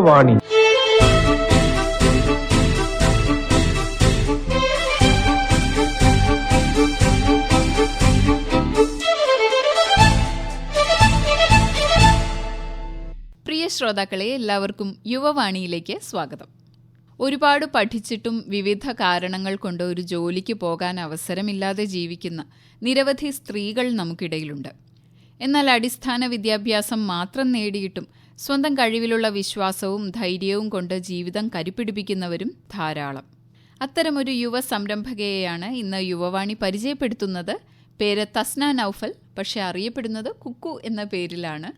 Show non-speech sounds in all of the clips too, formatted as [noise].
യുവവാണി പ്രിയ ശ്രോതാക്കളെ എല്ലാവർക്കും യുവവാണിയിലേക്ക് സ്വാഗതം. ഒരുപാട് പഠിച്ചിട്ടും വിവിധ കാരണങ്ങൾ കൊണ്ട് ഒരു ജോലിക്ക് പോകാൻ അവസരമില്ലാതെ ജീവിക്കുന്ന നിരവധി സ്ത്രീകൾ നമുക്കിടയിലുണ്ട്. എന്നാൽ അടിസ്ഥാന വിദ്യാഭ്യാസം മാത്രം നേടിയിട്ടും സ്വന്തം കഴിവിലുള്ള വിശ്വാസവും ധൈര്യവും കൊണ്ട് ജീവിതം കരുപിടിപ്പിക്കുന്നവരും ധാരാളം. അത്തരമൊരു യുവ സംരംഭകയെയാണ് ഇന്ന് യുവവാണി പരിചയപ്പെടുത്തുന്നത്. പേര് തസ്ന നൌഫൽ പക്ഷേ അറിയപ്പെടുന്നത് കുക്കു എന്ന പേരിലാണ്.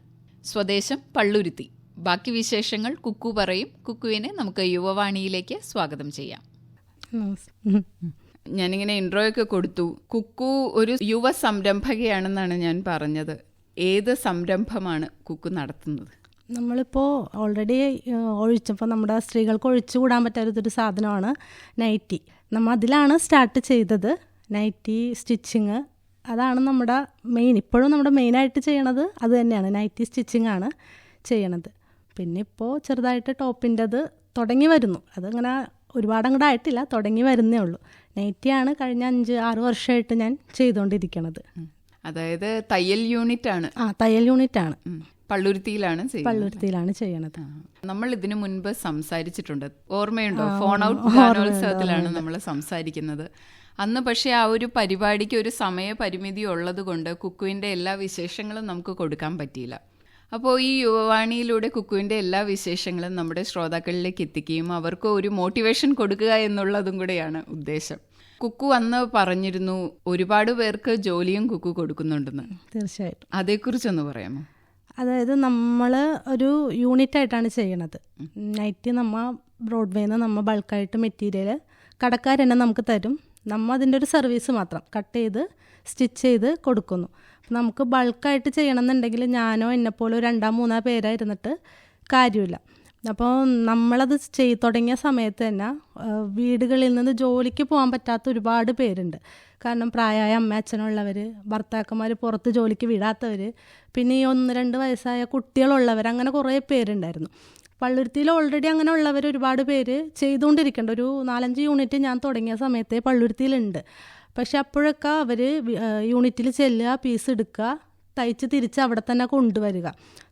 സ്വദേശം പള്ളുരുത്തി. ബാക്കി വിശേഷങ്ങൾ കുക്കു പറയും. കുക്കുവിനെ നമുക്ക് യുവവാണിയിലേക്ക് സ്വാഗതം ചെയ്യാം. ഞാനിങ്ങനെ ഇൻട്രോ ഒക്കെ കൊടുത്തു. കുക്കു ഒരു യുവ സംരംഭകയാണെന്നാണ് ഞാൻ പറഞ്ഞത്. ഏത് സംരംഭമാണ് കുക്കു നടത്തുന്നത്? നമ്മളിപ്പോൾ ഓൾറെഡി ഒഴിച്ചപ്പോൾ നമ്മുടെ സ്ത്രീകൾക്ക് ഒഴിച്ചു കൂടാൻ പറ്റാത്തൊരു സാധനമാണ് നൈറ്റി നമ്മൾ അതിലാണ് സ്റ്റാർട്ട് ചെയ്തത്. നൈറ്റി സ്റ്റിച്ചിങ് അതാണ് നമ്മുടെ മെയിൻ ഇപ്പോഴും നമ്മുടെ മെയിനായിട്ട് ചെയ്യണത് അത് തന്നെയാണ്. നൈറ്റി സ്റ്റിച്ചിങ് ആണ് ചെയ്യണത്. പിന്നെ ഇപ്പോൾ ചെറുതായിട്ട് ടോപ്പിന്റെത് തുടങ്ങി വരുന്നു. അതങ്ങനെ ഒരുപാട് അങ്ങോട്ട് ആയിട്ടില്ല തുടങ്ങി വരുന്നേ ഉള്ളൂ. നൈറ്റിയാണ് കഴിഞ്ഞ അഞ്ച് ആറ് വർഷമായിട്ട് ഞാൻ ചെയ്തുകൊണ്ടിരിക്കണത് അതായത് തയ്യൽ യൂണിറ്റ് ആണ് ആ തയ്യൽ യൂണിറ്റ് ഉം. പള്ളുരുത്തിയിലാണ് പള്ളുരുത്തിയിലാണ് ചെയ്യണത് നമ്മൾ ഇതിനു മുൻപ് സംസാരിച്ചിട്ടുണ്ട്. ഓർമ്മയുണ്ടോ? ഫോൺ ഔട്ട് ഗാനോത്സവത്തിലാണ് നമ്മൾ സംസാരിക്കുന്നത്. അന്ന് പക്ഷേ ആ ഒരു പരിപാടിക്ക് ഒരു സമയപരിമിതി ഉള്ളത് കൊണ്ട് കുക്കുവിന്റെ എല്ലാ വിശേഷങ്ങളും നമുക്ക് കൊടുക്കാൻ പറ്റിയില്ല. അപ്പോൾ ഈ യുവവാണിയിലൂടെ കുക്കുവിന്റെ എല്ലാ വിശേഷങ്ങളും നമ്മുടെ ശ്രോതാക്കളിലേക്ക് എത്തിക്കുകയും അവർക്ക് ഒരു മോട്ടിവേഷൻ കൊടുക്കുക എന്നുള്ളതും കൂടെയാണ് ഉദ്ദേശം. കുക്കു അന്ന് പറഞ്ഞിരുന്നു ഒരുപാട് പേർക്ക് ജോലിയും കുക്കു കൊടുക്കുന്നുണ്ടെന്ന്. തീർച്ചയായിട്ടും. അതേക്കുറിച്ചൊന്ന് പറയാമോ? അതായത് നമ്മൾ ഒരു യൂണിറ്റ് ആയിട്ടാണ് ചെയ്യണത്. നൈറ്റ് നമ്മൾ നമ്മ ബ്രോഡ്വേന്ന് നമ്മൾ ബൾക്കായിട്ട് മെറ്റീരിയൽ കടക്കാർ തന്നെ നമുക്ക് തരും. നമ്മൾ അതിന്റെ ഒരു സർവീസ് മാത്രം. കട്ട് ചെയ്ത് സ്റ്റിച്ച് ചെയ്ത് കൊടുക്കുന്നു. നമുക്ക് ബൾക്കായിട്ട് ചെയ്യണമെന്നുണ്ടെങ്കിൽ ഞാനോ എന്നെപ്പോലെ രണ്ടാം മൂന്നാ പേരായിരുന്നിട്ട് കാര്യമില്ല. അപ്പോൾ നമ്മളത് ചെയ് തുടങ്ങിയ സമയത്ത് തന്നെ വീടുകളിൽ നിന്ന് ജോലിക്ക് പോകാൻ പറ്റാത്ത ഒരുപാട് പേരുണ്ട്. കാരണം പ്രായമായ അമ്മ അച്ഛനുള്ളവർ ഭർത്താക്കന്മാർ പുറത്ത് ജോലിക്ക് വിടാത്തവർ പിന്നെ ഈ ഒന്ന് രണ്ട് വയസ്സായ കുട്ടികളുള്ളവർ അങ്ങനെ കുറേ പേരുണ്ടായിരുന്നു. പള്ളുരുത്തിയിൽ ഓൾറെഡി അങ്ങനെ ഉള്ളവർ ഒരുപാട് പേര് ചെയ്തുകൊണ്ടിരിക്കേണ്ട. ഒരു നാലഞ്ച് യൂണിറ്റ് ഞാൻ തുടങ്ങിയ സമയത്തെ പള്ളുരുത്തിയിലുണ്ട്. പക്ഷെ അപ്പോഴൊക്കെ അവർ യൂണിറ്റിൽ ചെല്ലുക പീസ് എടുക്കുക തയ്ച്ച് തിരിച്ച് അവിടെ തന്നെ കൊണ്ടുവരിക.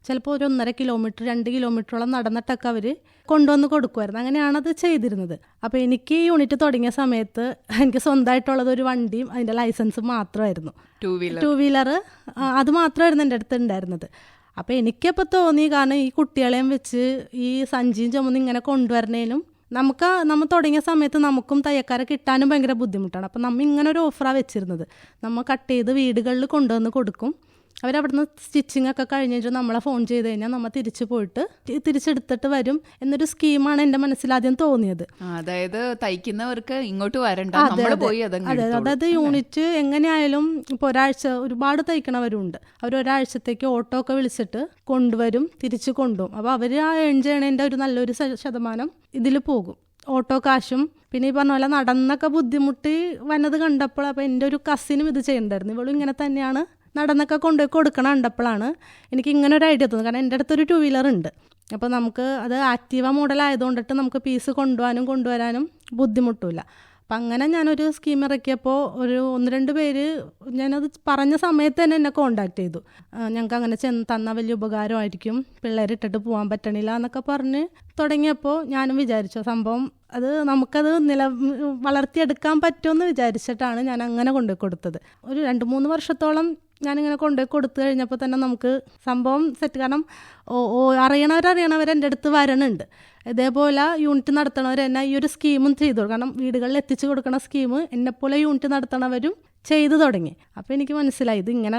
ചിലപ്പോൾ ഒരു ഒന്നര കിലോമീറ്റർ രണ്ട് കിലോമീറ്ററോളം നടന്നിട്ടൊക്കെ അവർ കൊണ്ടുവന്ന് കൊടുക്കുമായിരുന്നു അങ്ങനെയാണത് ചെയ്തിരുന്നത്. അപ്പോൾ എനിക്ക് ഈ യൂണിറ്റ് തുടങ്ങിയ സമയത്ത് എനിക്ക് സ്വന്തമായിട്ടുള്ളത് ഒരു വണ്ടിയും അതിന്റെ ലൈസൻസും മാത്രമായിരുന്നു. ടൂ വീലർ ടു വീലർ അത് മാത്രമായിരുന്നു എന്റെ അടുത്ത് ഉണ്ടായിരുന്നത്. അപ്പോൾ എനിക്കപ്പോൾ തോന്നി കാരണം ഈ കുട്ടികളെയും വെച്ച് ഈ സഞ്ചിയും ചുമന്ന് ഇങ്ങനെ കൊണ്ടുവരണേനും നമുക്ക് നമ്മൾ തുടങ്ങിയ സമയത്ത് നമുക്കും തയ്യക്കാരെ കിട്ടാനും ഭയങ്കര ബുദ്ധിമുട്ടാണ്. അപ്പം നമ്മൾ ഇങ്ങനെ ഒരു ഓഫറാണ് വെച്ചിരുന്നത്. നമ്മൾ കട്ട് ചെയ്ത് വീടുകളിൽ കൊണ്ടുവന്ന് കൊടുക്കും. അവരവിടുന്ന് സ്റ്റിച്ചിങ് ഒക്കെ കഴിഞ്ഞിട്ട് നമ്മളെ ഫോൺ ചെയ്ത് കഴിഞ്ഞാൽ നമ്മൾ തിരിച്ചു പോയിട്ട് തിരിച്ചെടുത്തിട്ട് വരും എന്നൊരു സ്കീമാണ് എന്റെ മനസ്സിൽ ആദ്യം തോന്നിയത്. അതായത് തയ്ക്കുന്നവർക്ക് ഇങ്ങോട്ട് വരണ്ട. അതെ, അതായത് യൂണിറ്റ് എങ്ങനെയായാലും ഇപ്പോൾ ഒരാഴ്ച ഒരുപാട് തയ്ക്കണവരുണ്ട്. അവർ ഒരാഴ്ചത്തേക്ക് ഓട്ടോ ഒക്കെ വിളിച്ചിട്ട് കൊണ്ടുവരും തിരിച്ചു കൊണ്ടുപോകും. അപ്പോൾ അവർ ആ ഏൺ ചെയ്യണതിന്റെ ഒരു നല്ലൊരു ശതമാനം ഇതിൽ പോകും. ഓട്ടോ കാശും. പിന്നെ ഈ പറഞ്ഞ പോലെ നടന്നൊക്കെ ബുദ്ധിമുട്ടി വന്നത് കണ്ടപ്പോൾ അപ്പോൾ എന്റെ ഒരു കസിനും ഇത് ചെയ്യണ്ടായിരുന്നു. ഇവളും ഇങ്ങനെ തന്നെയാണ് നടന്നൊക്കെ കൊണ്ടുപോയി കൊടുക്കണം കണ്ടപ്പോഴാണ് എനിക്ക് ഇങ്ങനെ ഒരു ഐഡിയ തോന്നുന്നത്. കാരണം എന്റെ അടുത്തൊരു ടു വീലർ ഉണ്ട്. അപ്പോൾ നമുക്ക് അത് ആക്റ്റീവ മോഡൽ ആയതുകൊണ്ടിട്ട് നമുക്ക് പീസ് കൊണ്ടുപോകാനും കൊണ്ടുവരാനും ബുദ്ധിമുട്ടില്ല. അപ്പം അങ്ങനെ ഞാനൊരു സ്കീം ഇറക്കിയപ്പോൾ ഒരു ഒന്ന് രണ്ട് പേര് ഞാനത് പറഞ്ഞ സമയത്ത് തന്നെ എന്നെ കോണ്ടാക്ട് ചെയ്തു. ഞങ്ങൾക്ക് അങ്ങനെ ചെന്ന് തന്ന വലിയ ഉപകാരമായിരിക്കും. പിള്ളേരെ ഇട്ടിട്ട് പോകാൻ പറ്റണില്ല എന്നൊക്കെ പറഞ്ഞ് തുടങ്ങിയപ്പോൾ ഞാനും വിചാരിച്ചു സംഭവം അത് നമുക്കത് നില വളർത്തിയെടുക്കാൻ പറ്റുമെന്ന് വിചാരിച്ചിട്ടാണ് ഞാൻ അങ്ങനെ കൊണ്ടുപോയി കൊടുത്തത്. ഒരു രണ്ട് മൂന്ന് വർഷത്തോളം ഞാനിങ്ങനെ കൊണ്ടുപോയി കൊടുത്തു കഴിഞ്ഞപ്പോൾ തന്നെ നമുക്ക് സംഭവം സെറ്റ് കാരണം ഓ ഓ അറിയണവരറിയണവർ എന്റെ അടുത്ത് വരണുണ്ട്. ഇതേപോലെ യൂണിറ്റ് നടത്തണവർ തന്നെ ഈ ഒരു സ്കീമും ചെയ്തു. കൊടുക്കും. കാരണം വീടുകളിൽ എത്തിച്ചു കൊടുക്കണ സ്കീം എന്നെപ്പോലെ യൂണിറ്റ് നടത്തണവരും ചെയ്തു തുടങ്ങി. അപ്പോൾ എനിക്ക് മനസ്സിലായി ഇത് ഇങ്ങനെ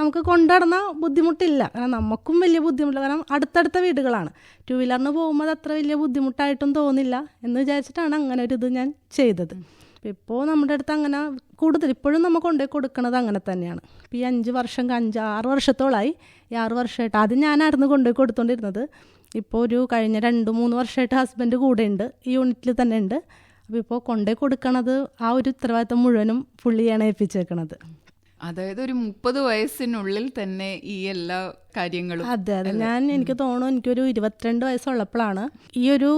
നമുക്ക് കൊണ്ടുനടന്ന ബുദ്ധിമുട്ടില്ല. കാരണം നമുക്കും വലിയ ബുദ്ധിമുട്ടില്ല. കാരണം അടുത്തടുത്ത വീടുകളാണ്. ടു വീലറിന് പോകുമ്പോൾ അത് അത്ര വലിയ ബുദ്ധിമുട്ടായിട്ടും തോന്നില്ല എന്ന് വിചാരിച്ചിട്ടാണ് അങ്ങനെ ഒരു ഇത് ഞാൻ ചെയ്തത്. ഇപ്പോൾ നമ്മുടെ അടുത്ത് അങ്ങനെ കൂടുതൽ ഇപ്പോഴും നമ്മൾ കൊണ്ടുപോയി കൊടുക്കുന്നത് അങ്ങനെ തന്നെയാണ്. ഇപ്പോൾ ഈ അഞ്ച് വർഷം അഞ്ച് ആറ് വർഷത്തോളായി. ഈ ആറ് വർഷമായിട്ട് ആദ്യം ഞാനായിരുന്നു കൊണ്ടുപോയി കൊടുത്തോണ്ടിരുന്നത്. ഇപ്പോൾ ഒരു കഴിഞ്ഞ രണ്ട് മൂന്ന് വർഷമായിട്ട് ഹസ്ബൻഡ് കൂടെ ഉണ്ട് ഈ യൂണിറ്റിൽ തന്നെ ഉണ്ട്. അപ്പോൾ ഇപ്പോൾ കൊണ്ടേ കൊടുക്കണത് ആ ഒരു ഉത്തരവാദിത്തം മുഴുവനും പുള്ളിയാണ് ഏൽപ്പിച്ചേക്കണത്. അതായത് ഒരു മുപ്പത് വയസ്സിനുള്ളിൽ തന്നെ ഈ എല്ലാ കാര്യങ്ങളും അതെ അതെ. ഞാൻ എനിക്ക് തോന്നുന്നു എനിക്കൊരു ഇരുപത്തിരണ്ട് വയസ്സുള്ളപ്പോഴാണ് ഈ ഒരു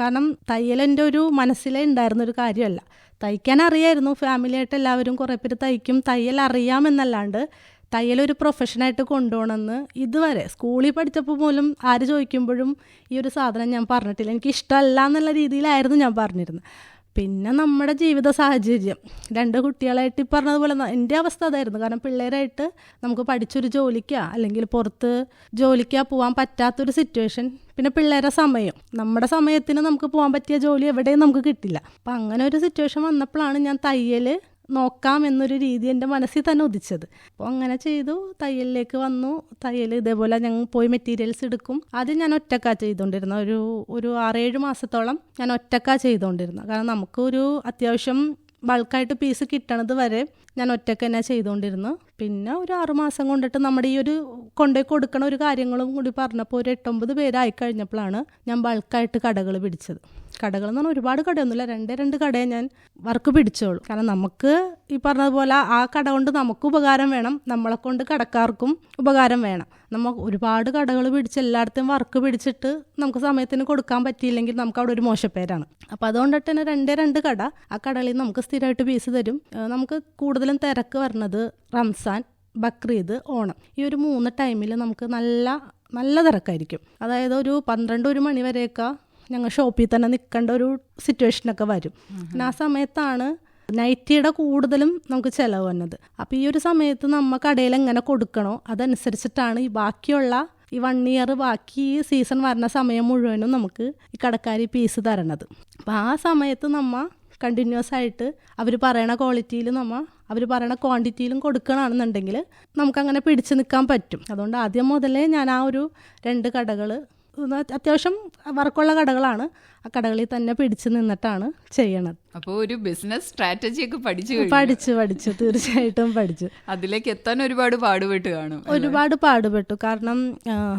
കാരണം തയ്യൽ എന്റെ ഒരു മനസ്സിലേ ഉണ്ടായിരുന്ന ഒരു കാര്യമല്ല. തയ്ക്കാൻ അറിയായിരുന്നു. ഫാമിലിയായിട്ട് എല്ലാവരും കുറേ പേര് തയ്ക്കും. തയ്യൽ അറിയാമെന്നല്ലാണ്ട് തയ്യൽ ഒരു പ്രൊഫഷനായിട്ട് കൊണ്ടുപോകണമെന്ന് ഇതുവരെ സ്കൂളിൽ പഠിച്ചപ്പോൾ പോലും ആര് ചോദിക്കുമ്പോഴും ഈ ഒരു സാധനം ഞാൻ പറഞ്ഞിട്ടില്ല. എനിക്ക് ഇഷ്ടമല്ല എന്നുള്ള രീതിയിലായിരുന്നു ഞാൻ പറഞ്ഞിരുന്നത്. പിന്നെ നമ്മുടെ ജീവിത സാഹചര്യം. രണ്ട് കുട്ടികളായിട്ട് ഈ പറഞ്ഞതുപോലെ എന്റെ അവസ്ഥ അതായിരുന്നു. കാരണം പിള്ളേരായിട്ട് നമുക്ക് പഠിച്ചൊരു ജോലിക്കാ അല്ലെങ്കിൽ പുറത്ത് ജോലിക്കാ പോകാൻ പറ്റാത്തൊരു സിറ്റുവേഷൻ പിന്നെ പിള്ളേരെ സമയം. നമ്മുടെ സമയത്തിന് നമുക്ക് പോകാൻ പറ്റിയ ജോലി എവിടെയും നമുക്ക് കിട്ടില്ല. അപ്പം അങ്ങനെ ഒരു സിറ്റുവേഷൻ വന്നപ്പോഴാണ് ഞാൻ തയ്യൽ നോക്കാം എന്നൊരു രീതി എന്റെ മനസ്സിൽ തന്നെ ഉദിച്ചത്. അപ്പോൾ അങ്ങനെ ചെയ്തു തയ്യലിലേക്ക് വന്നു. തയ്യൽ ഇതേപോലെ ഞങ്ങൾ പോയി മെറ്റീരിയൽസ് എടുക്കും. അത് ഞാൻ ഒറ്റക്കാ ചെയ്തുകൊണ്ടിരുന്ന. ഒരു ഒരു ആറേഴ് മാസത്തോളം ഞാൻ ഒറ്റക്കാ ചെയ്തുകൊണ്ടിരുന്നത്. കാരണം നമുക്കൊരു അത്യാവശ്യം ബൾക്കായിട്ട് പീസ് കിട്ടണത് വരെ ഞാൻ ഒറ്റയ്ക്ക് തന്നെ ചെയ്തുകൊണ്ടിരുന്നു പിന്നെ ഒരു ആറുമാസം കൊണ്ടിട്ട് നമ്മുടെ ഈ ഒരു കൊണ്ടുപോയി കൊടുക്കണ ഒരു കാര്യങ്ങളും കൂടി പറഞ്ഞപ്പോൾ ഒരു എട്ടൊമ്പത് പേരായി കഴിഞ്ഞപ്പോഴാണ് ഞാൻ ബൾക്കായിട്ട് കടകൾ പിടിച്ചത്. കടകൾ എന്ന് പറഞ്ഞാൽ ഒരുപാട് കടയൊന്നുമില്ല. രണ്ടേ രണ്ട് കടയെ ഞാൻ വർക്ക് പിടിച്ചോളൂ. കാരണം നമുക്ക് ഈ പറഞ്ഞതുപോലെ ആ കട കൊണ്ട് നമുക്ക് ഉപകാരം വേണം. നമ്മളെ കൊണ്ട് കടക്കാർക്കും ഉപകാരം വേണം. നമ്മൾ ഒരുപാട് കടകൾ പിടിച്ച് എല്ലായിടത്തും വർക്ക് പിടിച്ചിട്ട് നമുക്ക് സമയത്തിന് കൊടുക്കാൻ പറ്റിയില്ലെങ്കിൽ നമുക്ക് അവിടെ ഒരു മോശപ്പേരാണ്. അപ്പോൾ അതുകൊണ്ടിട്ട് തന്നെ രണ്ടേ രണ്ട് കട ആ കടകളിൽ നമുക്ക് സ്ഥിരമായിട്ട് പീസ് തരും. നമുക്ക് കൂടുതലും തിരക്ക് വരുന്നത് റംസാൻ ബക്രീദ് ഓണം. ഈ ഒരു മൂന്ന് ടൈമിൽ നമുക്ക് നല്ല നല്ല തിരക്കായിരിക്കും. അതായത് ഒരു പന്ത്രണ്ട് ഒരു മണി വരെയൊക്കെ ഞങ്ങൾ ഷോപ്പിൽ തന്നെ നിൽക്കേണ്ട ഒരു സിറ്റുവേഷനൊക്കെ വരും. പിന്നെ ആ സമയത്താണ് നൈറ്റിയുടെ കൂടുതലും നമുക്ക് ചിലവ് വന്നത്. അപ്പോൾ ഈ ഒരു സമയത്ത് നമ്മൾ കടയിൽ എങ്ങനെ കൊടുക്കണോ അതനുസരിച്ചിട്ടാണ് ഈ ബാക്കിയുള്ള ഈ വൺ ഇയർ ബാക്കി സീസൺ വരുന്ന സമയം മുഴുവനും നമുക്ക് ഈ കടക്കാരി പീസ് തരണത്. അപ്പോൾ ആ സമയത്ത് നമ്മൾ കണ്ടിന്യൂസ് ആയിട്ട് അവർ പറയണ ക്വാളിറ്റിയിൽ നമ്മൾ അവർ പറയണ ക്വാണ്ടിറ്റിയിലും കൊടുക്കണമെന്നുണ്ടെങ്കിൽ നമുക്കങ്ങനെ പിടിച്ചു നിൽക്കാൻ പറ്റും. അതുകൊണ്ട് ആദ്യം മുതലേ ഞാൻ ആ ഒരു രണ്ട് കടകൾ അത്യാവശ്യം വർക്കുള്ള കടകളാണ്. ആ കടകളിൽ തന്നെ പിടിച്ചു നിന്നിട്ടാണ് ചെയ്യണത്. അപ്പോൾ ഒരു ബിസിനസ് സ്ട്രാറ്റജി ഒക്കെ പഠിച്ചു പഠിച്ചു പഠിച്ചു. തീർച്ചയായിട്ടും പഠിച്ചു. അതിലേക്ക് എത്താൻ ഒരുപാട് പാടുപെട്ടു കാണും ഒരുപാട് പാടുപെട്ടു. കാരണം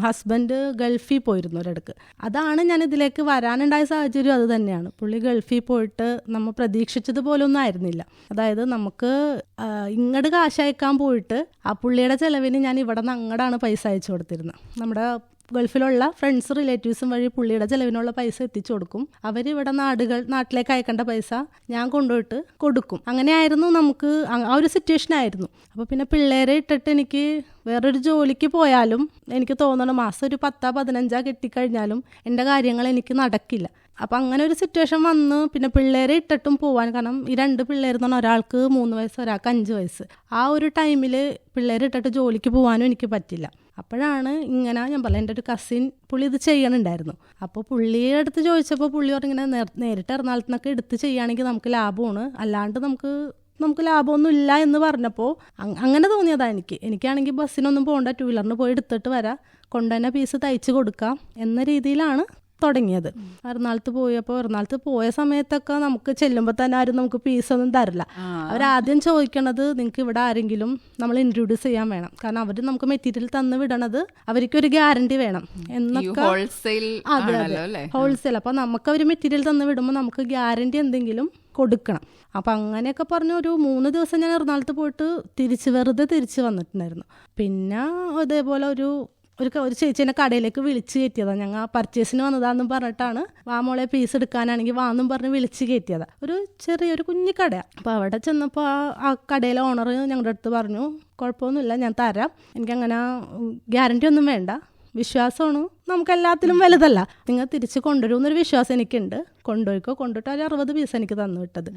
ഹസ്ബൻഡ് ഗൾഫിൽ പോയിരുന്നു ഒരിടക്ക്. അതാണ് ഞാൻ ഇതിലേക്ക് വരാനുണ്ടായ സാഹചര്യം അത് തന്നെയാണ്. പുള്ളി ഗൾഫിൽ പോയിട്ട് നമ്മൾ പ്രതീക്ഷിച്ചത് പോലൊന്നും ആയിരുന്നില്ല. അതായത് നമുക്ക് ഇങ്ങോട്ട് കാശയക്കാൻ പോയിട്ട് ആ പുള്ളിയുടെ ചെലവിന് ഞാൻ ഇവിടെ നിന്ന് അങ്ങടാണ് പൈസ അയച്ചു കൊടുത്തിരുന്നത്. നമ്മുടെ ഗൾഫിലുള്ള ഫ്രണ്ട്സ് റിലേറ്റീവ്സും വഴി പുള്ളിയുടെ ചെലവിനുള്ള പൈസ എത്തിച്ചു കൊടുക്കും. അവർ ഇവിടെ നാടുകൾ നാട്ടിലേക്ക് അയക്കേണ്ട പൈസ ഞാൻ കൊണ്ടുപോയിട്ട് കൊടുക്കും. അങ്ങനെയായിരുന്നു നമുക്ക് ആ ഒരു സിറ്റുവേഷൻ ആയിരുന്നു. അപ്പോൾ പിന്നെ പിള്ളേരെ ഇട്ടിട്ട് എനിക്ക് വേറൊരു ജോലിക്ക് പോയാലും എനിക്ക് തോന്നണം മാസം ഒരു പത്താ പതിനഞ്ചാ കിട്ടിക്കഴിഞ്ഞാലും എന്റെ കാര്യങ്ങൾ എനിക്ക് നടക്കില്ല. അപ്പം അങ്ങനെ ഒരു സിറ്റുവേഷൻ വന്ന് പിന്നെ പിള്ളേരെ ഇട്ടിട്ടും പോവാൻ കാരണം ഈ രണ്ട് പിള്ളേർ എന്ന് പറഞ്ഞാൽ ഒരാൾക്ക് മൂന്ന് വയസ്സ് ഒരാൾക്ക് അഞ്ച് വയസ്സ്. ആ ഒരു ടൈമിൽ പിള്ളേരെ ഇട്ടിട്ട് ജോലിക്ക് പോകാനും എനിക്ക് പറ്റില്ല. അപ്പോഴാണ് ഇങ്ങനെ ഞാൻ പറഞ്ഞ എന്റെ ഒരു കസിൻ പുള്ളി ഇത് ചെയ്യണുണ്ടായിരുന്നു. അപ്പോൾ പുള്ളിയുടെ അടുത്ത് ചോദിച്ചപ്പോൾ പുള്ളി പറഞ്ഞിങ്ങനെ നേരിട്ട് എറണാകുളത്ത് നിന്നൊക്കെ എടുത്ത് ചെയ്യുകയാണെങ്കിൽ നമുക്ക് ലാഭമാണ്. അല്ലാണ്ട് നമുക്ക് നമുക്ക് ലാഭമൊന്നും ഇല്ല എന്ന് പറഞ്ഞപ്പോൾ അങ്- അങ്ങനെ തോന്നിയതാണ് എനിക്ക്. എനിക്കാണെങ്കിൽ ബസ്സിനൊന്നും പോകണ്ട ടൂ വീലറിന് പോയി എടുത്തിട്ട് വരാം. കൊണ്ടുതന്നെ പീസ് തയ്ച്ച് കൊടുക്കാം എന്ന രീതിയിലാണ് തുടങ്ങിയത്. എറണാകുളത്ത് പോയപ്പോൾ എറണാകുളത്ത് പോയ സമയത്തൊക്കെ നമുക്ക് ചെല്ലുമ്പോൾ തന്നെ ആരും നമുക്ക് പീസ് ഒന്നും തരില്ല. അവരാദ്യം ചോദിക്കണത് നിങ്ങൾക്ക് ഇവിടെ ആരെങ്കിലും നമ്മൾ ഇൻട്രൊഡ്യൂസ് ചെയ്യാൻ വേണം. കാരണം അവർ നമുക്ക് മെറ്റീരിയൽ തന്നു വിടണത് അവർക്ക് ഒരു ഗ്യാരണ്ടി വേണം എന്നൊക്കെ ഹോൾസെയിൽ അതെ ഹോൾസെയിൽ അപ്പോൾ നമുക്ക് അവർ മെറ്റീരിയൽ തന്നു വിടുമ്പോൾ നമുക്ക് ഗ്യാരണ്ടി എന്തെങ്കിലും കൊടുക്കണം. അപ്പം അങ്ങനെയൊക്കെ പറഞ്ഞ് ഒരു മൂന്ന് ദിവസം ഞാൻ എറണാകുളത്ത് പോയിട്ട് തിരിച്ച് വെറുതെ തിരിച്ച് വന്നിട്ടുണ്ടായിരുന്നു. പിന്നെ അതേപോലെ ഒരു ഒരു ഒരു ചേച്ചീനെ കടയിലേക്ക് വിളിച്ച് കയറ്റിയതാണ് ഞങ്ങൾ പർച്ചേസിന് വന്നതാണെന്നും പറഞ്ഞിട്ടാണ് വാ മോളെ പീസ് എടുക്കാനാണെങ്കിൽ വാന്നും പറഞ്ഞ് വിളിച്ച് കയറ്റിയതാണ് ഒരു ചെറിയൊരു കുഞ്ഞു കടയാണ് അപ്പോൾ അവിടെ ചെന്നപ്പോൾ ആ ആ കടയിലെ ഓണർ ഞങ്ങളുടെ അടുത്ത് പറഞ്ഞു കുഴപ്പമൊന്നുമില്ല ഞാൻ തരാം. എനിക്കങ്ങനെ ഗ്യാരണ്ടി ഒന്നും വേണ്ട. വിശ്വാസമാണ്. നമുക്ക് എല്ലാത്തിലും വലുതല്ല. നിങ്ങൾ തിരിച്ച് കൊണ്ടുവരുമെന്നൊരു വിശ്വാസം എനിക്കുണ്ട്. കൊണ്ടുപോയിക്കോ. കൊണ്ടുപോയിട്ട് ഒരു അറുപത് പീസ് എനിക്ക് തന്നു വിട്ടത്.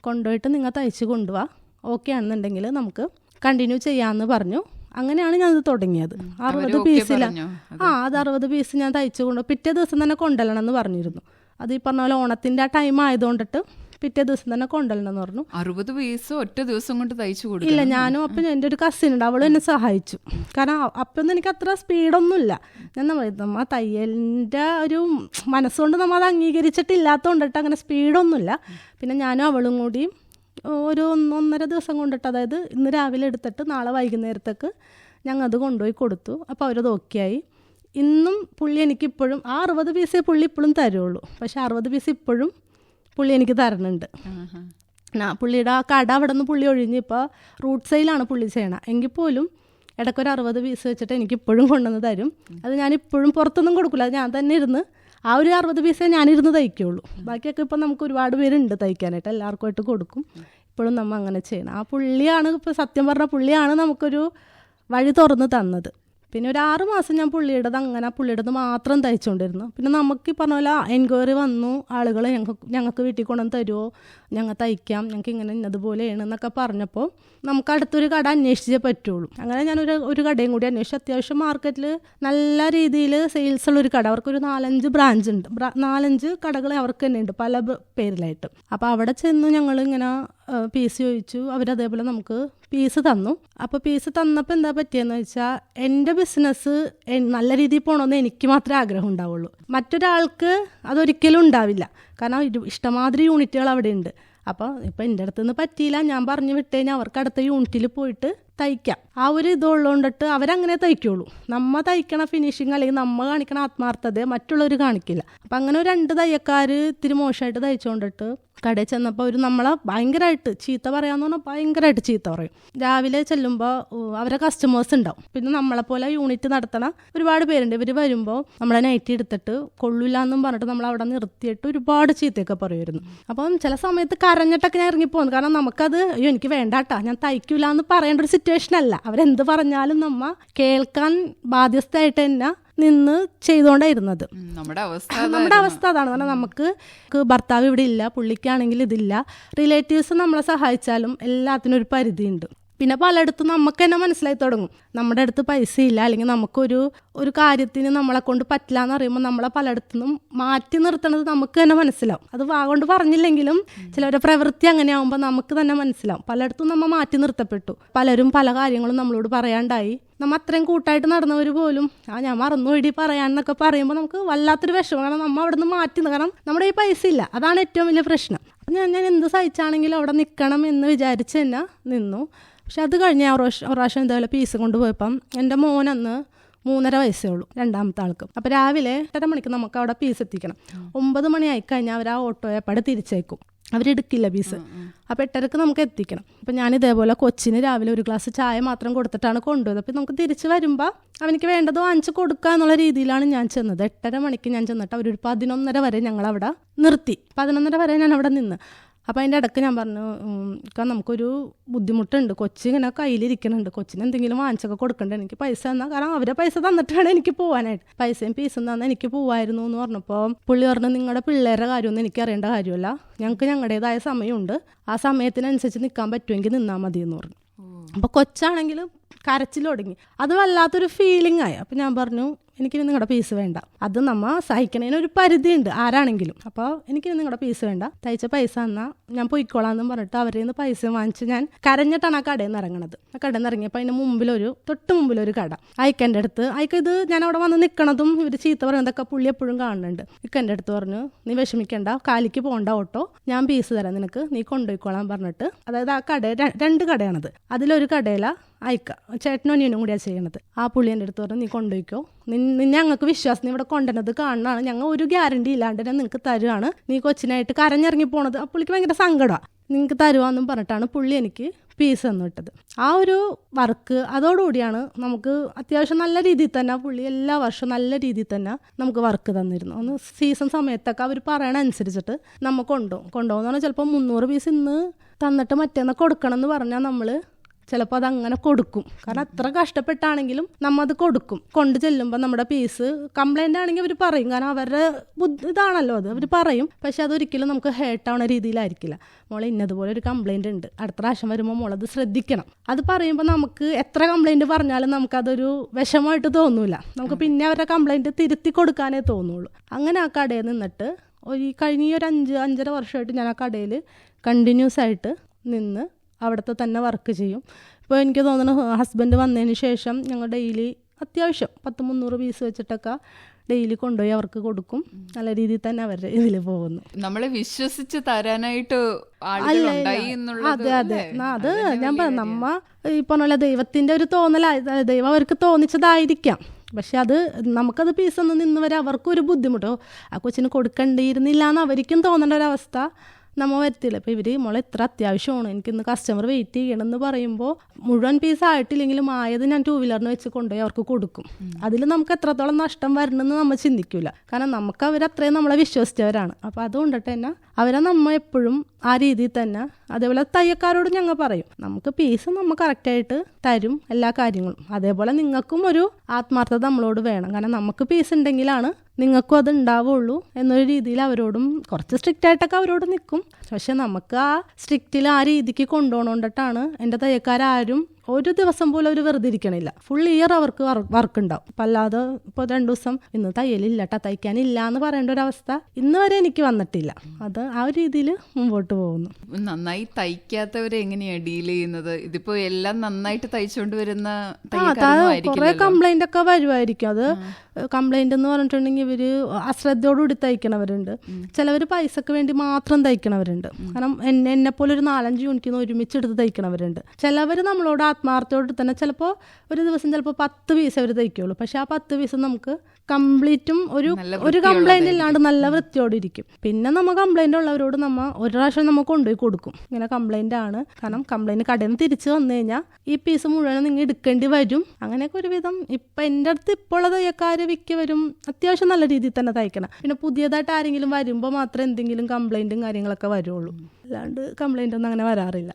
കൊണ്ടുപോയിട്ട് നിങ്ങൾ തയ്ച്ച് കൊണ്ടുപോവാ ഓക്കെ ആണെന്നുണ്ടെങ്കിൽ നമുക്ക് കണ്ടിന്യൂ ചെയ്യാമെന്ന് പറഞ്ഞു. അങ്ങനെയാണ് ഞാൻ ഇത് തുടങ്ങിയത് അറുപത് okay പീസില പറഞ്ഞോ? ആ അത് അറുപത് പീസ് ഞാൻ തയ്ച്ചു കൊണ്ട് പിറ്റേ ദിവസം തന്നെ കൊണ്ടുവരണം എന്ന് പറഞ്ഞിരുന്നു. അത് ഈ പറഞ്ഞ പോലെ ഓണത്തിന്റെ ആ ടൈം ആയതുകൊണ്ടിട്ട് പിറ്റേ ദിവസം തന്നെ കൊണ്ടുവരണം എന്ന് പറഞ്ഞു. അറുപത് പീസ് ഒറ്റ ദിവസം കൊണ്ട് തയ്ച്ചു കൊടുക്കും ഇല്ല ഞാനും അപ്പം എന്റെ ഒരു കസിൻ ഉണ്ട്. അവളും എന്നെ സഹായിച്ചു. കാരണം അപ്പൊന്നും എനിക്ക് അത്ര സ്പീഡൊന്നുമില്ല ഞാൻ നമ്മൾ നമ്മ തയ്യലിന്റെ ഒരു മനസ്സുകൊണ്ട് നമ്മൾ അത് അംഗീകരിച്ചിട്ടില്ലാത്തതുകൊണ്ടിട്ട് അങ്ങനെ സ്പീഡൊന്നുമില്ല പിന്നെ ഞാനും അവളും കൂടി ഒരു ഒന്ന് ഒന്നര ദിവസം കൊണ്ടിട്ട് അതായത് ഇന്ന് രാവിലെ എടുത്തിട്ട് നാളെ വൈകുന്നേരത്തേക്ക് ഞങ്ങൾ അത് കൊണ്ടുപോയി കൊടുത്തു. അപ്പോൾ അവരത് ഓക്കെ ആയി. ഇന്നും പുള്ളി എനിക്കിപ്പോഴും ആ അറുപത് പീസേ പുള്ളി ഇപ്പോഴും തരുള്ളൂ. പക്ഷേ അറുപത് പീസ് ഇപ്പോഴും പുള്ളി എനിക്ക് തരണുണ്ട് ആ പുള്ളിയുടെ ആ കട അവിടെ നിന്ന് പുള്ളി ഒഴിഞ്ഞ് ഇപ്പോൾ റൂട്ട് സെയിലാണ് പുള്ളി ചെയ്യണം. എങ്കിൽ പോലും ഇടയ്ക്കൊരു അറുപത് പീസ് വെച്ചിട്ട് എനിക്ക് ഇപ്പോഴും കൊണ്ടുവന്ന് തരും. അത് ഞാൻ ഇപ്പോഴും പുറത്തൊന്നും കൊടുക്കില്ല അത് ഞാൻ തന്നെ ഇരുന്ന് ആ ഒരു അറുപത് പീസേ ഞാനിരുന്ന് തയ്ക്കുള്ളൂ. ബാക്കിയൊക്കെ ഇപ്പം നമുക്ക് ഒരുപാട് പേരുണ്ട് തയ്ക്കാനായിട്ട് എല്ലാവർക്കുമായിട്ട് കൊടുക്കും. ഇപ്പോഴും നമ്മൾ അങ്ങനെ ചെയ്യണം. ആ പുള്ളിയാണ് ഇപ്പോൾ സത്യം പറഞ്ഞ പുള്ളിയാണ് നമുക്കൊരു വഴി തുറന്ന് തന്നത്. പിന്നെ ഒരു ആറ് മാസം ഞാൻ പുള്ളിയുടേത് അങ്ങനെ പുള്ളിയുടേത് മാത്രം തയ്ച്ചുകൊണ്ടിരുന്നു. പിന്നെ നമുക്ക് ഈ പറഞ്ഞ പോലെ എൻക്വയറി വന്നു. ആളുകൾ ഞങ്ങൾക്ക് ഞങ്ങൾക്ക് വീട്ടിൽ കൊണ്ടുവന്ന് തരുമോ ഞങ്ങൾ തയ്ക്കാം. ഞങ്ങൾക്ക് ഇങ്ങനെ ഇന്നതുപോലെയാണ് എന്നൊക്കെ പറഞ്ഞപ്പോൾ നമുക്ക് അടുത്തൊരു കട അന്വേഷിച്ചേ പറ്റുള്ളൂ. അങ്ങനെ ഞാനൊരു ഒരു കടയും കൂടി അന്വേഷിച്ചു. അത്യാവശ്യം മാർക്കറ്റിൽ നല്ല രീതിയിൽ സെയിൽസ് ഉള്ള ഒരു കട. അവർക്കൊരു നാലഞ്ച് ബ്രാഞ്ച് ഉണ്ട്. നാലഞ്ച് കടകൾ അവർക്ക് തന്നെ ഉണ്ട് പല പേരിലായിട്ട്. അപ്പോൾ അവിടെ ചെന്ന് ഞങ്ങൾ ഇങ്ങനെ പീസ് ചോദിച്ചു. അവരതേപോലെ നമുക്ക് പീസ് തന്നു. അപ്പോൾ പീസ് തന്നപ്പോൾ എന്താ പറ്റിയെന്ന് വെച്ചാൽ എന്റെ ബിസിനസ് നല്ല രീതിയിൽ പോകണമെന്ന് എനിക്ക് മാത്രമേ ആഗ്രഹം ഉണ്ടാവുള്ളൂ. മറ്റൊരാൾക്ക് അതൊരിക്കലും ഉണ്ടാവില്ല. കാരണം ഇഷ്ടമാതിരി യൂണിറ്റുകൾ അവിടെ ഉണ്ട്. അപ്പോൾ ഇപ്പം എന്റെ അടുത്ത് നിന്ന് പറ്റിയില്ല. ഞാൻ പറഞ്ഞു വിട്ടുകഴിഞ്ഞാൽ അവർക്ക് അടുത്ത യൂണിറ്റിൽ പോയിട്ട് തയ്ക്കാം. ആ ഒരു ഇതുള്ളതുകൊണ്ടിട്ട് അവരങ്ങനെ തയ്ക്കുള്ളൂ. നമ്മ തയ്ക്കണ ഫിനിഷിങ് അല്ലെങ്കിൽ നമ്മ കാണിക്കണ ആത്മാർത്ഥത മറ്റുള്ളവർ കാണിക്കില്ല. അപ്പം അങ്ങനെ രണ്ട് തയ്യക്കാർ ഇത്തിരി മോശമായിട്ട് തയ്ച്ചുകൊണ്ടിട്ട് കടയിൽ ചെന്നപ്പോൾ അവർ നമ്മളെ ഭയങ്കരമായിട്ട് ചീത്ത പറയാന്ന് പറഞ്ഞാൽ ഭയങ്കരമായിട്ട് ചീത്ത പറയും. രാവിലെ ചെല്ലുമ്പോൾ അവരെ കസ്റ്റമേഴ്സ് ഉണ്ടാവും പിന്നെ നമ്മളെപ്പോലെ യൂണിറ്റ് നടത്തണ ഒരുപാട് പേരുണ്ട്. ഇവർ വരുമ്പോൾ നമ്മളെ നൈറ്റി എടുത്തിട്ട് കൊള്ളില്ല എന്നും പറഞ്ഞിട്ട് നമ്മൾ അവിടെ നിർത്തിയിട്ട് ഒരുപാട് ചീത്തയൊക്കെ പറയുമായിരുന്നു അപ്പം ചില സമയത്ത് കരഞ്ഞിട്ടൊക്കെ ഞാൻ ഇറങ്ങിപ്പോകുന്നു കാരണം നമുക്കത് അയ്യോ എനിക്ക് വേണ്ടാട്ടാ. ഞാൻ തയ്ക്കില്ല എന്ന് പറയേണ്ട ഒരു സിറ്റുവേഷൻ അല്ല അവരെന്ത് പറഞ്ഞാലും നമ്മ കേൾക്കാൻ ബാധ്യസ്ഥയായിട്ട് തന്നെ നിന്ന് ചെയ്തുകൊണ്ടായിരുന്നത് ഉം, നമ്മുടെ അവസ്ഥ നമ്മുടെ അവസ്ഥ അതാണ്. കാരണം നമുക്ക് ഭർത്താവ് ഇവിടെ ഇല്ല പുള്ളിക്കാണെങ്കിൽ ഇതില്ല. റിലേറ്റീവ്സ് നമ്മളെ സഹായിച്ചാലും എല്ലാത്തിനും ഒരു പരിധിയുണ്ട്. പിന്നെ പലയിടത്തും നമുക്ക് തന്നെ മനസ്സിലായി തുടങ്ങും. നമ്മുടെ അടുത്ത് പൈസ ഇല്ല അല്ലെങ്കിൽ നമുക്കൊരു ഒരു കാര്യത്തിന് നമ്മളെ കൊണ്ട് പറ്റില്ല എന്ന് അറിയുമ്പോൾ നമ്മളെ പലയിടത്തുനിന്നും മാറ്റി നിർത്തണത് നമുക്ക് തന്നെ മനസ്സിലാവും. അത് വാ പറഞ്ഞില്ലെങ്കിലും ചിലവരുടെ പ്രവൃത്തി അങ്ങനെ ആകുമ്പോൾ നമുക്ക് തന്നെ മനസ്സിലാവും. പലയിടത്തും നമ്മൾ മാറ്റി നിർത്തപ്പെട്ടു. പലരും പല കാര്യങ്ങളും നമ്മളോട് പറയാണ്ടായി. നമ്മൾ അത്രയും കൂട്ടായിട്ട് നടന്നവർ പോലും ആ ഞാൻ മറന്നു പോയി പറയാന്നൊക്കെ പറയുമ്പോൾ നമുക്ക് വല്ലാത്തൊരു വിഷമം കാരണം നമ്മൾ അവിടെ നിന്ന് മാറ്റി നിന്ന് കാരണം നമ്മുടെ ഈ പൈസ ഇല്ല. അതാണ് ഏറ്റവും വലിയ പ്രശ്നം. അപ്പം ഞാൻ ഞാൻ എന്ത് സഹിച്ചാണെങ്കിലും അവിടെ നിൽക്കണം എന്ന് വിചാരിച്ച് തന്നെ നിന്നു. പക്ഷെ അത് കഴിഞ്ഞ് ഞാൻ പ്രാവശ്യം- പ്രാവശ്യം ഇതേപോലെ പീസ് കൊണ്ടുപോയപ്പം എന്റെ മോനന്ന് മൂന്നര വയസ്സേ ഉള്ളൂ രണ്ടാമത്തെ ആൾക്ക്. അപ്പോൾ രാവിലെ എട്ടര മണിക്ക് നമുക്ക് അവിടെ പീസ് എത്തിക്കണം. ഒമ്പത് മണി ആയിക്കഴിഞ്ഞാൽ അവർ ആ ഓട്ടോയെ പടെ തിരിച്ചേക്കും. അവരെടുക്കില്ല പീസ് അപ്പോൾ എട്ടരക്ക് നമുക്ക് എത്തിക്കണം. അപ്പം ഞാൻ ഇതേപോലെ കൊച്ചിന് രാവിലെ ഒരു ഗ്ലാസ് ചായ മാത്രം കൊടുത്തിട്ടാണ് കൊണ്ടുപോയത്. അപ്പോൾ നമുക്ക് തിരിച്ച് വരുമ്പോൾ അവനിക്ക് വേണ്ടത് വാങ്ങിച്ച് കൊടുക്കുക എന്നുള്ള രീതിയിലാണ് ഞാൻ ചെന്നത്. എട്ടര മണിക്ക് ഞാൻ ചെന്നിട്ട് അവരൊരു പതിനൊന്നര വരെ ഞങ്ങൾ അവിടെ നിർത്തി. പതിനൊന്നര വരെ ഞാൻ അവിടെ നിന്ന്. അപ്പോൾ അതിന്റെ ഇടയ്ക്ക് ഞാൻ പറഞ്ഞു കാരണം നമുക്കൊരു ബുദ്ധിമുട്ടുണ്ട്. കൊച്ചി ഇങ്ങനെ കയ്യിലിരിക്കുന്നുണ്ട് കൊച്ചിന് എന്തെങ്കിലും വാങ്ങിച്ചൊക്കെ കൊടുക്കണ്ടേ? എനിക്ക് പൈസ തന്നാൽ കാരണം അവരെ പൈസ തന്നിട്ടാണ് എനിക്ക് പോകാനായിട്ട് പൈസയും പീസും തന്നാൽ എനിക്ക് പോവായിരുന്നു എന്ന് പറഞ്ഞപ്പോൾ പുള്ളി പറഞ്ഞു നിങ്ങളുടെ പിള്ളേരുടെ കാര്യമൊന്നും എനിക്ക് അറിയേണ്ട കാര്യമല്ല. ഞങ്ങൾക്ക് ഞങ്ങളുടേതായ സമയമുണ്ട്. ആ സമയത്തിനനുസരിച്ച് നിൽക്കാൻ പറ്റുമെങ്കിൽ നിന്നാൽ മതി എന്ന് പറഞ്ഞു. അപ്പോൾ കൊച്ചാണെങ്കിൽ കരച്ചിൽ തുടങ്ങി അത് വല്ലാത്തൊരു ഫീലിംഗ് ആയി. അപ്പോൾ ഞാൻ പറഞ്ഞു എനിക്കിനി നിങ്ങളുടെ പീസ് വേണ്ട. അത് നമ്മ സഹിക്കണതിന് ഒരു പരിധിയുണ്ട് ആരാണെങ്കിലും. അപ്പോൾ എനിക്കിനി നിങ്ങളുടെ പീസ് വേണ്ട. തയ്ച്ച പൈസ എന്നാൽ ഞാൻ പോയിക്കോളാം എന്നും പറഞ്ഞിട്ട് അവരിൽ നിന്ന് പൈസ വാങ്ങിച്ച് ഞാൻ കരഞ്ഞിട്ടാണ് ആ കടയിൽ നിന്ന് ഇറങ്ങണത് ആ കടയിൽ നിന്ന് ഇറങ്ങിയപ്പോൾ അതിന് മുമ്പിലൊരു തൊട്ട് മുമ്പിലൊരു കട. അയക്കന്റെ അടുത്ത് അയക്ക ഇത് ഞാൻ അവിടെ വന്ന് നിൽക്കണതും ഇവർ ചീത്ത പറയുന്നതൊക്കെ പുള്ളി എപ്പോഴും കാണുന്നുണ്ട്. ഇക്കന്റെ അടുത്ത് പറഞ്ഞു നീ വിഷമിക്കേണ്ട കാലിക്ക് പോകണ്ട ഓട്ടോ. ഞാൻ പീസ് തരാം നിനക്ക്. നീ കൊണ്ടുപോയിക്കോളാൻ പറഞ്ഞിട്ട്. അതായത് ആ കട രണ്ട് കടയാണത്. അതിലൊരു കടയില അയക്ക. ചേട്ടനും അനിയനും കൂടിയാണ് ചെയ്യണത്. ആ പുള്ളി എന്റെ അടുത്ത് പറഞ്ഞു നീ കൊണ്ടുപോയിക്കോ. ഞങ്ങൾക്ക് വിശ്വാസം ഇവിടെ കൊണ്ടുവന്നത് കാണുന്നതാണ് ഞങ്ങൾ ഒരു ഗ്യാരണ്ടി ഇല്ലാണ്ട് തന്നെ നിങ്ങൾക്ക് തരുവാണ്. നീ കൊച്ചിനായിട്ട് കരഞ്ഞിറങ്ങി പോണത്. ആ പുള്ളിക്ക് ഭയങ്കര സങ്കടമാണ് നിങ്ങൾക്ക് തരുവാന്നും പറഞ്ഞിട്ടാണ് പുള്ളി എനിക്ക് പീസ് തന്നു വിട്ടത്. ആ ഒരു വർക്ക് അതോടുകൂടിയാണ് നമുക്ക് അത്യാവശ്യം നല്ല രീതിയിൽ തന്നെ പുള്ളി എല്ലാ വർഷവും നല്ല രീതിയിൽ തന്നെ നമുക്ക് വർക്ക് തന്നിരുന്നു. ഒന്ന് സീസൺ സമയത്തൊക്കെ അവർ പറയണ അനുസരിച്ചിട്ട് നമ്മൾ കൊണ്ടുപോകും കൊണ്ടുപോകുന്ന പറഞ്ഞാൽ ചിലപ്പോൾ മുന്നൂറ് പീസ് ഇന്ന് തന്നിട്ട് മറ്റേന്ന് കൊടുക്കണം എന്ന് പറഞ്ഞാൽ നമ്മൾ ചിലപ്പോൾ അത് അങ്ങനെ കൊടുക്കും. കാരണം അത്ര കഷ്ടപ്പെട്ടാണെങ്കിലും നമ്മൾ അത് കൊടുക്കും. കൊണ്ട് ചെല്ലുമ്പോൾ നമ്മുടെ പീസ് കംപ്ലൈന്റ് ആണെങ്കിൽ അവർ പറയും. കാരണം അവരുടെ ബുദ്ധി ഇതാണല്ലോ അത്. അവർ പറയും. പക്ഷെ അതൊരിക്കലും നമുക്ക് ഹേർട്ട് ആവുന്ന രീതിയിലായിരിക്കില്ല. മോളെ ഇന്നതുപോലെ ഒരു കംപ്ലൈന്റ് ഉണ്ട്. അടുത്ത പ്രാവശ്യം വരുമ്പോൾ മോളത് ശ്രദ്ധിക്കണം. അത് പറയുമ്പോൾ നമുക്ക് എത്ര കംപ്ലൈന്റ് പറഞ്ഞാലും നമുക്കതൊരു വിഷമമായിട്ട് തോന്നൂല. നമുക്ക് പിന്നെ അവരുടെ കംപ്ലൈന്റ് തിരുത്തി കൊടുക്കാനേ തോന്നുള്ളൂ. അങ്ങനെ ആ കടയിൽ നിന്നിട്ട് ഒരു കഴിഞ്ഞ ഒരു അഞ്ച് അഞ്ചര വർഷമായിട്ട് ഞാൻ ആ കടയിൽ കണ്ടിന്യൂസ് ആയിട്ട് നിന്ന് അവിടുത്തെ തന്നെ വർക്ക് ചെയ്യും. ഇപ്പോൾ എനിക്ക് തോന്നുന്നു ഹസ്ബൻഡ് വന്നതിന് ശേഷം ഞങ്ങൾ ഡെയിലി അത്യാവശ്യം പത്ത് മുന്നൂറ് പീസ് വെച്ചിട്ടൊക്കെ ഡെയിലി കൊണ്ടുപോയി അവർക്ക് കൊടുക്കും. നല്ല രീതിയിൽ തന്നെ അവരുടെ ഇതിൽ പോകുന്നു. നമ്മളെ വിശ്വസിച്ച് തരാനായിട്ട് അതെ അതെ? അത് ഞാൻ പറഞ്ഞു. നമ്മ ഈ പറഞ്ഞ ദൈവത്തിന്റെ ഒരു തോന്നലായി ദൈവം അവർക്ക് തോന്നിച്ചതായിരിക്കാം. പക്ഷെ അത് നമുക്കത് പീസൊന്നും നിന്ന് വരെ അവർക്കും ഒരു ബുദ്ധിമുട്ടോ? ആ കൊച്ചിന് കൊടുക്കേണ്ടിയിരുന്നില്ല എന്ന് അവർക്കും തോന്നേണ്ട ഒരവസ്ഥ നമ്മൾ വരുത്തില്ല. അപ്പോൾ ഇവർ മോളെ എത്ര അത്യാവശ്യമാണ്. എനിക്ക് ഇന്ന് കസ്റ്റമർ വെയിറ്റ് ചെയ്യണം എന്ന് പറയുമ്പോൾ മുഴുവൻ പീസ് ആയിട്ടില്ലെങ്കിലും ആയത് ഞാൻ ടൂ വീലറിന് വെച്ച് കൊണ്ടുപോയി അവർക്ക് കൊടുക്കും. അതിൽ നമുക്ക് എത്രത്തോളം നഷ്ടം വരണമെന്ന് നമ്മൾ ചിന്തിക്കില്ല കാരണം നമുക്ക് അവർ അത്രയും നമ്മളെ വിശ്വസിച്ചവരാണ്. അപ്പോൾ അതുകൊണ്ടിട്ട് തന്നെ അവരെ നമ്മൾ എപ്പോഴും ആ രീതിയിൽ തന്നെ അതേപോലെ തയ്യക്കാരോട് ഞങ്ങൾ പറയും. നമുക്ക് പീസ് നമ്മൾ കറക്റ്റായിട്ട് തരും എല്ലാ കാര്യങ്ങളും. അതേപോലെ നിങ്ങൾക്കും ഒരു ആത്മാർത്ഥത നമ്മളോട് വേണം. കാരണം നമുക്ക് പീസ് ഉണ്ടെങ്കിലാണ് നിങ്ങൾക്കും അത് ഉണ്ടാവുള്ളൂ എന്നൊരു രീതിയിൽ അവരോടും കുറച്ച് സ്ട്രിക്റ്റ് ആയിട്ടൊക്കെ അവരോട് നിൽക്കും. പക്ഷെ നമുക്ക് ആ സ്ട്രിക്റ്റിൽ ആ രീതിക്ക് കൊണ്ടുപോകണോണ്ടിട്ടാണ് എന്റെ തയ്യക്കാരും ഒരു ദിവസം പോലും അവർ വെറുതെ ഇരിക്കണില്ല. ഫുൾ ഇയർ അവർക്ക് വർക്ക് ഉണ്ടാവും അപ്പം അല്ലാതെ ഇപ്പോൾ രണ്ടു ദിവസം ഇന്ന് തയ്യലില്ല കേട്ടോ തയ്ക്കാനില്ല എന്ന് പറയേണ്ട ഒരു അവസ്ഥ ഇന്ന് വരെ എനിക്ക് വന്നിട്ടില്ല. അത് ആ ഒരു രീതിയിൽ മുമ്പോട്ട് പോകുന്നു. നന്നായി തയ്ക്കാത്തവരെ എങ്ങനെയാണ് ഡീൽ ചെയ്യുന്നത്? ഇതിപ്പോ എല്ലാം നന്നായിട്ട് തയ്ച്ചുകൊണ്ട് വരുന്ന കുറെ കംപ്ലൈന്റ് ഒക്കെ വരുമായിരിക്കും അത് കംപ്ലൈന്റ് എന്ന് പറഞ്ഞിട്ടുണ്ടെങ്കിൽ ഇവർ അശ്രദ്ധയോടുകൂടി തയ്ക്കണവരുണ്ട്. ചിലവർ പൈസക്ക് വേണ്ടി മാത്രം തയ്ക്കണവരുണ്ട്. കാരണം എന്നെ എന്നെ പോലെ ഒരു നാലഞ്ച് യൂണിറ്റിൽ നിന്ന് ഒരുമിച്ച് എടുത്ത് തയ്ക്കണവരുണ്ട്. ചിലവർ നമ്മളോട് ആത്മാർത്ഥയോട് തന്നെ ചിലപ്പോൾ ഒരു ദിവസം ചിലപ്പോൾ പത്ത് പീസ് അവർ തയ്ക്കുള്ളൂ. പക്ഷെ ആ പത്ത് പീസ് നമുക്ക് കംപ്ലീറ്റും ഒരു ഒരു കംപ്ലൈന്റ് ഇല്ലാണ്ട് നല്ല വൃത്തിയോടെ ഇരിക്കും. പിന്നെ നമ്മൾ കംപ്ലൈന്റ് ഉള്ളവരോട് നമ്മൾ ഒരു പ്രാവശ്യം നമ്മൾ കൊണ്ടുപോയി കൊടുക്കും. ഇങ്ങനെ കംപ്ലൈന്റ് ആണ്. കാരണം കംപ്ലൈന്റ് കടയിൽ നിന്ന് തിരിച്ചു വന്നു കഴിഞ്ഞാൽ ഈ പീസ് മുഴുവൻ നിങ്ങൾ എടുക്കേണ്ടി വരും. അങ്ങനെയൊക്കെ ഒരുവിധം ഇപ്പം എന്റെ അടുത്ത് ഇപ്പോൾ ഉള്ള തയ്യക്കാർ മിക്കവരും അത്യാവശ്യം നല്ല രീതിയിൽ തന്നെ തയ്ക്കണം. പിന്നെ പുതിയതായിട്ട് ആരെങ്കിലും വരുമ്പോൾ മാത്രം എന്തെങ്കിലും കംപ്ലൈന്റും കാര്യങ്ങളൊക്കെ വരുള്ളൂ. അല്ലാണ്ട് കംപ്ലൈന്റ് ഒന്നും അങ്ങനെ വരാറില്ല.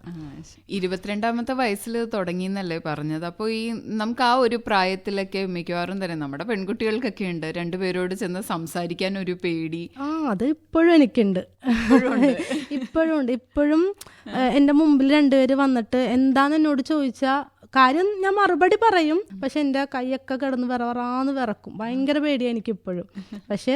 ഇരുപത്തിരണ്ടാമത്തെ വയസ്സിൽ തുടങ്ങി എന്നല്ലേ പറഞ്ഞത്. അപ്പോൾ ഈ നമുക്ക് ആ ഒരു പ്രായത്തിലൊക്കെ മിക്കവാറും തന്നെ നമ്മുടെ പെൺകുട്ടികൾക്കൊക്കെ ഉണ്ട്. രണ്ടുപേരോട് ചെന്ന് സംസാരിക്കാൻ ഒരു പേടി. ആ അത് ഇപ്പോഴും എനിക്കുണ്ട്. ഇപ്പോഴും ഉണ്ട്. [laughs] ഇപ്പോഴും എന്റെ എന്റെ മുമ്പിൽ രണ്ടുപേര് വന്നിട്ട് എന്താന്ന് എന്നോട് ചോദിച്ചാൽ കാര്യം ഞാൻ മറുപടി പറയും. പക്ഷെ എന്റെ കൈയൊക്കെ കിടന്ന് വിറവറാന്ന് വിറക്കും. ഭയങ്കര പേടിയാണ് എനിക്കിപ്പോഴും. പക്ഷേ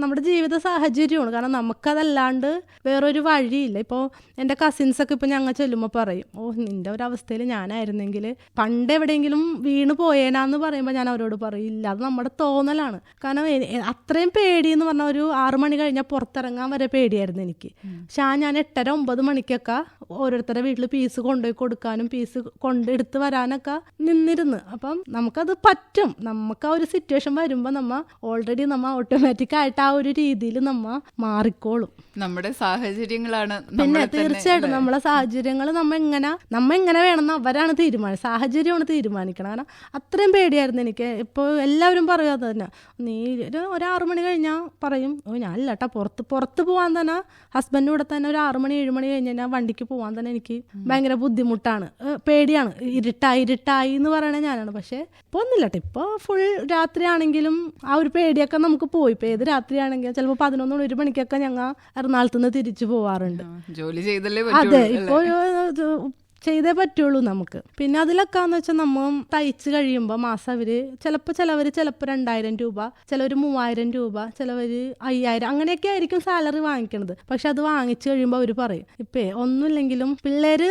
നമ്മുടെ ജീവിത സാഹചര്യമാണ്. കാരണം നമുക്കതല്ലാണ്ട് വേറൊരു വഴിയില്ല. ഇപ്പോൾ എന്റെ കസിൻസൊക്കെ ഇപ്പോൾ ഞങ്ങൾ ചെല്ലുമ്പോൾ പറയും ഓ നിന്റെ ഒരു അവസ്ഥയിൽ ഞാനായിരുന്നെങ്കിൽ പണ്ട് എവിടെയെങ്കിലും വീണ് പോയേനാന്ന് പറയുമ്പോൾ ഞാൻ അവരോട് പറയും ഇല്ല അത് നമ്മുടെ തോന്നലാണ്. കാരണം അത്രയും പേടി എന്ന് പറഞ്ഞാൽ ഒരു ആറു മണി കഴിഞ്ഞാൽ പുറത്തിറങ്ങാൻ വരെ പേടിയായിരുന്നു എനിക്ക്. പക്ഷെ ആ ഞാൻ എട്ടര ഒമ്പത് മണിക്കൊക്കെ ഓരോരുത്തരുടെ വീട്ടിൽ പീസ് കൊണ്ടുപോയി കൊടുക്കാനും പീസ് കൊണ്ട് എടുത്ത് വരാനൊക്കെ നിന്നിരുന്ന്. അപ്പം നമുക്കത് പറ്റും. നമുക്ക് ആ ഒരു സിറ്റുവേഷൻ വരുമ്പോൾ നമ്മ ഓൾറെഡി നമ്മ ഓട്ടോമാറ്റിക് ആയിട്ട് ആ ഒരു രീതിയിൽ നമ്മ മാറിക്കോളും. നമ്മുടെ സാഹചര്യങ്ങളാണ് പിന്നെ തീർച്ചയായിട്ടും നമ്മളെ സാഹചര്യങ്ങൾ നമ്മ എങ്ങനെ നമ്മ എങ്ങനെ വേണമെന്ന് അവരാണ് തീരുമാനം സാഹചര്യമാണ് തീരുമാനിക്കണം കാരണം അത്രയും പേടിയായിരുന്നു എനിക്ക്. ഇപ്പോൾ എല്ലാവരും പറയാതെ തന്നെ നീ ഒരു ഒരു ആറു മണി കഴിഞ്ഞാൽ പറയും. ഓ ഞാൻ കേട്ടോ പുറത്ത് പുറത്ത് പോകാൻ തന്നെ ഹസ്ബൻഡിന്റെ കൂടെ തന്നെ ഒരു ആറു മണി ഏഴ് മണി കഴിഞ്ഞ് കഴിഞ്ഞാൽ വണ്ടിക്ക് പോകാൻ തന്നെ എനിക്ക് ഭയങ്കര ബുദ്ധിമുട്ടാണ്. പേടിയാണ്. ഇരുട്ടായി ഇരുട്ടായി എന്ന് പറയണ ഞാനാണ്. പക്ഷേ ഇപ്പോൾ ഒന്നുമില്ല കേട്ടോ ഇപ്പോൾ ഫുൾ രാത്രിയാണെങ്കിലും ആ ഒരു പേടിയൊക്കെ നമുക്ക് പോയി. ഇപ്പോൾ ഏത് രാത്രിയാണെങ്കിലും ചിലപ്പോൾ പതിനൊന്ന് മണി ഒരു മണിക്കൊക്കെ ഞങ്ങൾ എറണാകുളത്ത് നിന്ന് തിരിച്ചു പോവാറുണ്ട്. ജോലി ചെയ്തല്ലേ അതെ ഇപ്പോ ഇപ്പോൾ ചെയ്തേ പറ്റുള്ളൂ നമുക്ക്. പിന്നെ അതിലൊക്കെ എന്ന് വെച്ചാൽ നമ്മൾ തയ്ച്ച് കഴിയുമ്പോൾ മാസം അവർ ചിലപ്പോൾ ചിലവർ ചിലപ്പോൾ രണ്ടായിരം രൂപ ചിലവർ മൂവായിരം രൂപ ചിലവർ അയ്യായിരം അങ്ങനെയൊക്കെ ആയിരിക്കും സാലറി വാങ്ങിക്കണത്. പക്ഷെ അത് വാങ്ങിച്ചു കഴിയുമ്പോൾ അവർ പറയും ഇപ്പേ ഒന്നുമില്ലെങ്കിലും പിള്ളേർ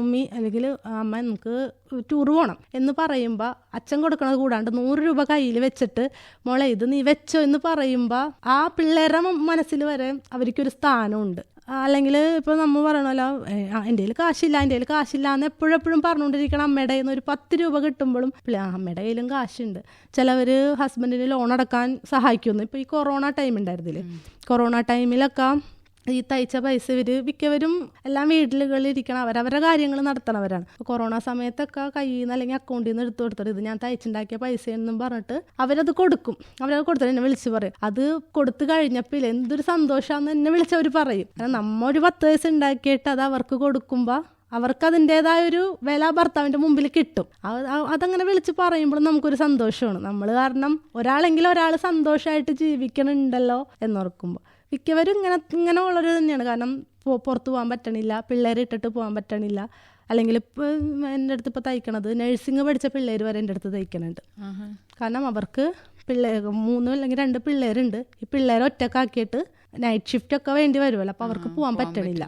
ഉമ്മി അല്ലെങ്കിൽ അമ്മ നമുക്ക് ടൂർ പോകണം എന്ന് പറയുമ്പോൾ അച്ഛൻ കൊടുക്കണത് കൂടാണ്ട് നൂറ് രൂപ കയ്യിൽ വെച്ചിട്ട് മോളെ ഇത് നീ വെച്ചോ എന്ന് പറയുമ്പോൾ ആ പിള്ളേരുടെ മനസ്സിൽ വരെ അവർക്കൊരു സ്ഥാനമുണ്ട്. അല്ലെങ്കിൽ ഇപ്പോൾ നമ്മൾ പറയണമല്ലോ എന്റെ കയ്യിൽ കാശില്ല എന്റെ കയ്യിൽ കാശില്ല എന്ന് എപ്പോഴെപ്പോഴും പറഞ്ഞുകൊണ്ടിരിക്കണം അമ്മയുടെ കയ്യിൽ നിന്ന് ഒരു പത്ത് രൂപ കിട്ടുമ്പോഴും അമ്മയുടെ കയ്യിലും കാശുണ്ട്. ചിലവർ ഹസ്ബൻഡിന് ലോൺ അടക്കാൻ സഹായിക്കുന്നു ഇപ്പോൾ ഈ കൊറോണ ടൈം ഉണ്ടായിരുന്നില്ലേ കൊറോണ ടൈമിലൊക്കെ ഈ തയ്ച്ച പൈസ ഇവർ മിക്കവരും എല്ലാം വീട്ടിലുകളിൽ ഇരിക്കണം. അവരവരുടെ കാര്യങ്ങൾ നടത്തണവരാണ്. കൊറോണ സമയത്തൊക്കെ കയ്യിൽ നിന്ന് അല്ലെങ്കിൽ അക്കൗണ്ടിൽ നിന്ന് എടുത്തു കൊടുത്തത് ഇത് ഞാൻ തയ്ച്ചുണ്ടാക്കിയ പൈസ എന്നും പറഞ്ഞിട്ട് അവരത് കൊടുക്കും. അവരത് കൊടുത്തിട്ട് എന്നെ വിളിച്ച് പറയും. അത് കൊടുത്തു കഴിഞ്ഞപ്പോൾ എന്തൊരു സന്തോഷമാണെന്ന് എന്നെ വിളിച്ചവർ പറയും. കാരണം നമ്മ ഒരു പത്ത് പൈസ ഉണ്ടാക്കിയിട്ട് അത് അവർക്ക് കൊടുക്കുമ്പോൾ അവർക്ക് അതിന്റെതായ ഒരു വില ഭർത്താവിന്റെ മുമ്പിൽ കിട്ടും. അതങ്ങനെ വിളിച്ച് പറയുമ്പോൾ നമുക്കൊരു സന്തോഷമാണ്. നമ്മൾ കാരണം ഒരാളെങ്കിലും ഒരാൾ സന്തോഷമായിട്ട് ജീവിക്കണുണ്ടല്ലോ എന്നോർക്കുമ്പോൾ മിക്കവരും ഇങ്ങനെ ഇങ്ങനെ ഉള്ളവർ തന്നെയാണ്. കാരണം പുറത്ത് പോകാൻ പറ്റണില്ല. പിള്ളേരെ ഇട്ടിട്ട് പോകാൻ പറ്റണില്ല. അല്ലെങ്കിൽ ഇപ്പോൾ എന്റെ അടുത്ത് ഇപ്പോൾ തയ്ക്കണത് നഴ്സിംഗ് പഠിച്ച പിള്ളേർ വരെ എന്റെ അടുത്ത് തയ്ക്കണുണ്ട്. കാരണം അവർക്ക് പിള്ളേർ മൂന്നും അല്ലെങ്കിൽ രണ്ട് പിള്ളേരുണ്ട്. ഈ പിള്ളേരെ ഒറ്റക്കാക്കിയിട്ട് നൈറ്റ് ഷിഫ്റ്റ് ഒക്കെ വേണ്ടി വരുമല്ലോ അപ്പോൾ അവർക്ക് പോകാൻ പറ്റണില്ല.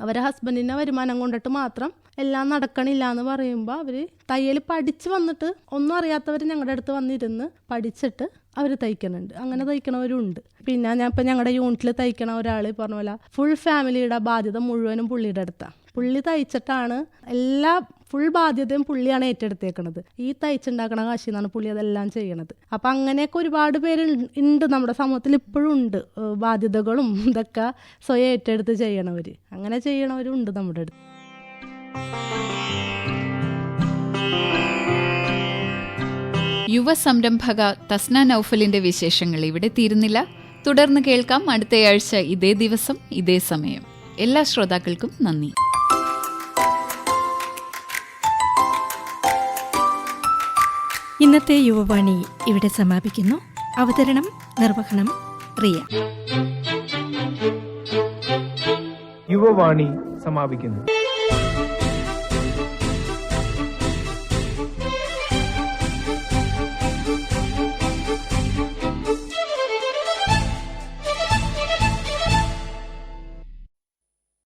അവരെ ഹസ്ബൻഡിന്റെ വരുമാനം കൊണ്ടിട്ട് മാത്രം എല്ലാം നടക്കണില്ല എന്ന് പറയുമ്പോൾ അവർ തയ്യൽ പഠിച്ച് വന്നിട്ട് ഒന്നും അറിയാത്തവർ ഞങ്ങളുടെ അടുത്ത് വന്നിരുന്ന് പഠിച്ചിട്ട് അവർ തയ്ക്കണുണ്ട് അങ്ങനെ തയ്ക്കണവരുണ്ട്. പിന്നെ ഞാൻ ഇപ്പം ഞങ്ങളുടെ യൂണിറ്റിൽ തയ്ക്കണ ഒരാൾ പറഞ്ഞ പോലെ ഫുൾ ഫാമിലിയുടെ ബാധ്യത മുഴുവനും പുള്ളിയുടെ അടുത്താണ് പുള്ളി തയ്ച്ചിട്ടാണ് എല്ലാ ഫുൾ ബാധ്യതയും പുള്ളിയാണ് ഏറ്റെടുത്തേക്കണത്. ഈ തയ്ച്ചുണ്ടാക്കണ കാശിൽ നിന്നാണ് പുള്ളി അതെല്ലാം ചെയ്യണത്. അപ്പം അങ്ങനെയൊക്കെ ഒരുപാട് പേര് ഉണ്ട് നമ്മുടെ സമൂഹത്തിൽ ഇപ്പോഴും ഉണ്ട്. ബാധ്യതകളും ഇതൊക്കെ സ്വയം ഏറ്റെടുത്ത് ചെയ്യണവർ അങ്ങനെ ചെയ്യണവരും ഉണ്ട് നമ്മുടെ അടുത്ത്. യുവ സംരംഭക തസ്ന നൌഫലിന്റെ വിശേഷങ്ങൾ ഇവിടെ തീരുന്നില്ല. തുടർന്ന് കേൾക്കാം അടുത്തയാഴ്ച ഇതേ ദിവസം ഇതേ സമയം. എല്ലാ ശ്രോതാക്കൾക്കും നന്ദി. ഇന്നത്തെ യുവവാണി ഇവിടെ സമാപിക്കുന്നു. അവതരണം നിർവഹണം റിയ. യുവവാണി സമാപിക്കുന്നു.